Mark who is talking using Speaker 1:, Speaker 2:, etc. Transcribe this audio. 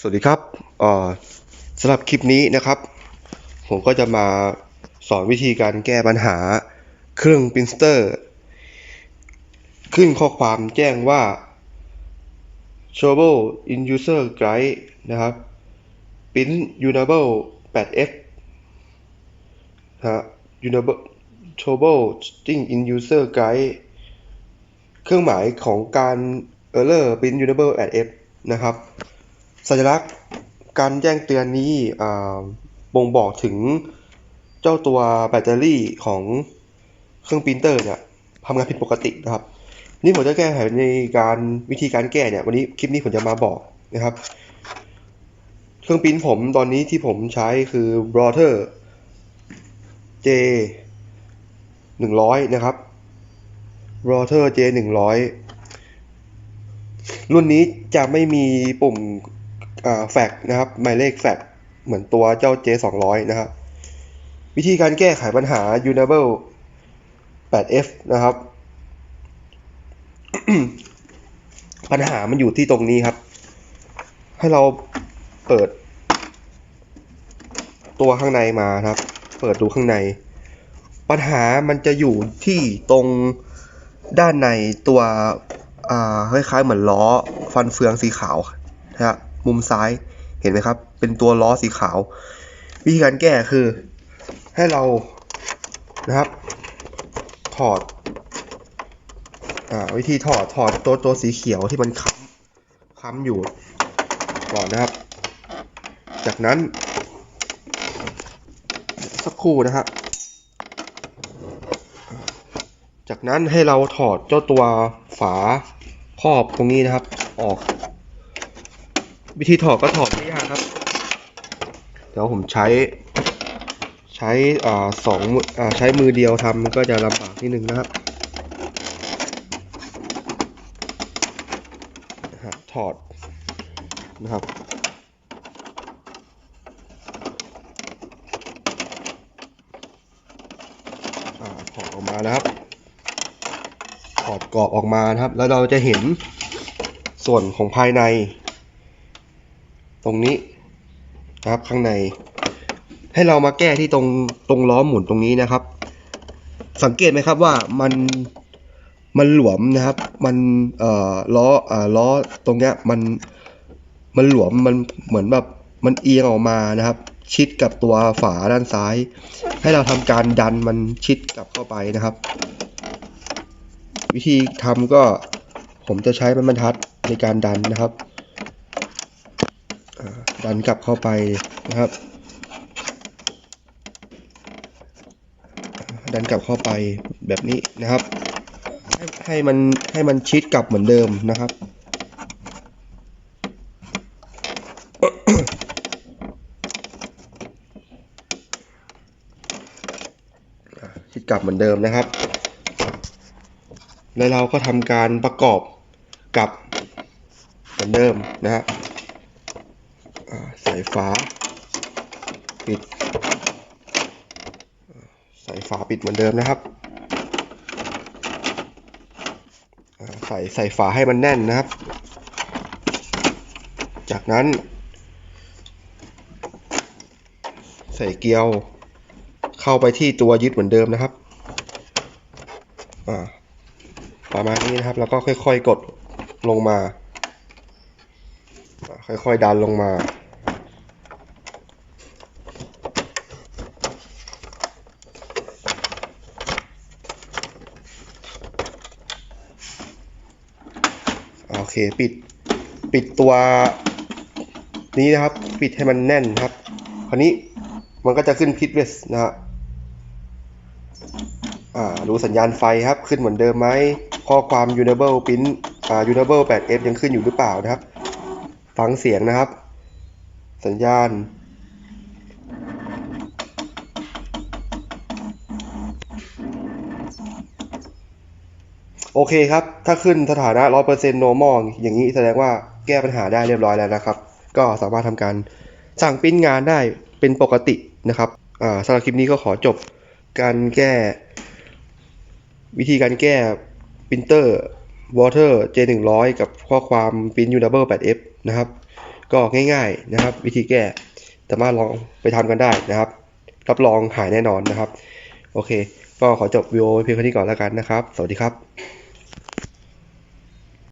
Speaker 1: สวัสดีครับสำหรับคลิปนี้นะครับ ผมก็จะมาสอนวิธีการแก้ปัญหาเครื่องปรินเตอร์ ขึ้นข้อความแจ้งว่า trouble in user guide นะครับ print unable 8f นะฮะ unable trouble in user guide เครื่องหมายของการ error print unable 8f นะครับ สัญลักษณ์การแจ้งเตือนนี้บ่งบอกถึงเจ้าตัวแบตเตอรี่ของเครื่องปรินเตอร์เนี่ยทำงานผิดปกตินะครับ นี่ผมจะแก้ไขในการวิธีการแก้เนี่ยวันนี้คลิปนี้ผมจะมาบอกนะครับ เครื่องปริ้นผมตอนนี้ที่ผมใช้คือ Brother J 100 นะครับ Brother J 100 รุ่นนี้จะไม่มีปุ่ม แฟกนะครับหมายเลขแฟกเหมือนตัวเจ้า J 200 นะครับ วิธีการแก้ไขปัญหา Unable 8F นะครับ ปัญหามันอยู่ที่ตรงนี้ครับ ให้เราเปิด ตัวข้างในมาครับ เปิดดูข้างใน ปัญหามันจะอยู่ที่ตรงด้านในตัวคล้ายๆเหมือนล้อฟันเฟืองสีขาวนะฮะ มุมซ้ายเห็นไหมครับ เป็นตัวล้อสีขาว วิธีการแก้คือ ให้เรานะครับ ถอดอ่าวิธีถอดถอดตัวตัวสีเขียวที่มันค้ำค้ำอยู่ก่อนนะครับ จากนั้น สักครู่นะฮะจากนั้นให้เราถอดเจ้าตัวฝาครอบตรงนี้นะครับ ออก วิธีถอดก็ถอดไม่ยากครับ เดี๋ยวผมใช้ ใช้อ่าสองอ่าใช้มือเดียวทำมันก็จะลำบากนิดนึงนะครับถอดนะครับอถอดออกมานะครับ ถอดกรอบออกมานะครับ แล้วเราจะเห็นส่วนของภายใน ตรงนี้นะครับข้างใน ให้เรามาแก้ที่ตรงตรงล้อหมุนตรงนี้นะครับ สังเกตไหมครับว่ามันมันหลวมนะครับ มันเอ่อล้อเอ่อล้อตรงเนี้ยมันมันหลวมมันเหมือนแบบมันเอียงออกมานะครับ ชิดกับตัวฝาด้านซ้าย ให้เราทำการดันมันชิดกลับเข้าไปนะครับ วิธีทำก็ผมจะใช้ไม้บรรทัดในการดันนะครับ ดันกลับเข้าไปนะครับ ดันกลับเข้าไปแบบนี้นะครับ ให้ให้มันให้มันชิดกลับเหมือนเดิมนะครับชิดกลับเหมือนเดิมนะครับ แล้วเราก็ทำการประกอบกับเหมือนเดิมนะฮะ อ่าใส่ฝาปิดใส่ฝาปิดเหมือนเดิมนะครับใส่ใส่ฝาให้มันแน่นนะครับ จากนั้น ใส่เกลียวเข้าไปที่ตัวยึดเหมือนเดิมนะครับประมาณนี้นะครับ แล้วก็ค่อยๆกดลงมา ค่อยๆดันลงมา เคปิด ปิดตัวนี้นะครับ ปิดให้มันแน่นครับ คราวนี้มันก็จะขึ้นพิทเวสนะฮะอ่าดูสัญญาณไฟครับ ขึ้นเหมือนเดิมไหมข้อความ Unable Print อ่า Unable 8F ยังขึ้นอยู่หรือเปล่านะครับ ฟังเสียงนะครับ สัญญาณ โอเคครับ ถ้าขึ้นสถานะ 100% normal อย่างนี้แสดงว่าแก้ปัญหาได้เรียบร้อยแล้วนะครับ ก็สามารถทำการสั่งปริ้นงานได้เป็นปกตินะครับสำหรับคลิปนี้ก็ขอจบการแก้ วิธีการแก้ปรินเตอร์ Water J100 กับข้อความ Print Unable 8F นะครับ ก็ง่ายๆนะครับ วิธีแก้สามารถลองไปทำกันได้นะครับ รับรองหายแน่นอนนะครับ โอเค ก็ขอจบวิดีโอเพียงเท่านี้ก่อนแล้วกันนะครับ สวัสดีครับ